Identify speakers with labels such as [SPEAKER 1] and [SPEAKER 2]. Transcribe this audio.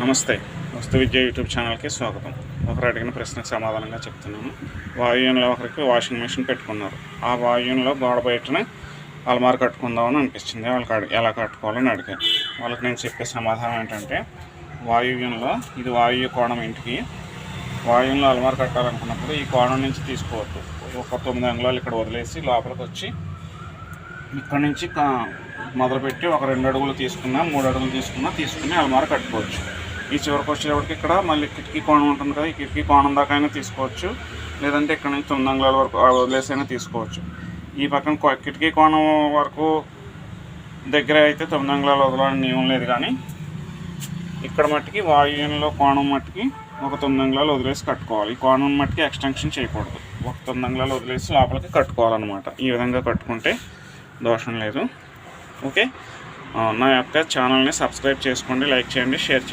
[SPEAKER 1] నమస్తే. వస్తు విద్య యూట్యూబ్ ఛానల్కి స్వాగతం. ఒకరు అడిగిన ప్రశ్నకు సమాధానంగా చెప్తున్నాను. వాయువ్యంలో ఒకరికి వాషింగ్ మెషిన్ పెట్టుకున్నారు. ఆ వాయువ్యంలో గోడ బయటనే అలమార కట్టుకుందామని అనిపించింది. వాళ్ళకి ఎలా కట్టుకోవాలని అడిగారు వాళ్ళకి నేను చెప్పే సమాధానం ఏంటంటే వాయువ్యంలో ఇది వాయువ్య కోణం ఇంటికి వాయువ్యంలో అలమార కట్టాలనుకున్నప్పుడు ఈ కోణం నుంచి తీసుకోవద్దు. ఒక తొమ్మిది అంగుళాలు ఇక్కడ వదిలేసి లోపలికి వచ్చి ఇక్కడ నుంచి కా- మొదలుపెట్టి ఒక రెండు అడుగులు తీసుకున్నా మూడు అడుగులు తీసుకున్నా తీసుకుని అలమార కట్టుకోవచ్చు. ఈ చివరికి వచ్చేటప్పటికి ఇక్కడ మళ్ళీ కిటికీ కోణం ఉంటుంది కదా ఈ కిటికీ కోణం దాకా అయినా తీసుకోవచ్చు. లేదంటే ఇక్కడ నుంచి తొమ్మిది అంగుళాల వరకు వదిలేసైనా తీసుకోవచ్చు. ఈ పక్కన కిటికీ కోణం వరకు దగ్గర అయితే తొమ్మిది అంగుళాలు వదలని నియమం లేదు కానీ ఇక్కడ మట్టికి వాయువ్యంలో కోణం మట్టికి ఒక తొమ్మిది అంగుళాలు వదిలేసి కట్టుకోవాలి. ఈ కోణం మట్టికి ఎక్స్టెన్షన్ చేయకూడదు. ఒక తొమ్మిది అంగుళాలు వదిలేసి లోపలికి కట్టుకోవాలన్నమాట. ఈ విధంగా కట్టుకుంటే దోషం లేదు. ఓకే? నా యొక్క ఛానల్ని సబ్స్క్రైబ్ చేసుకోండి లైక్ చేయండి షేర్ చేయండి.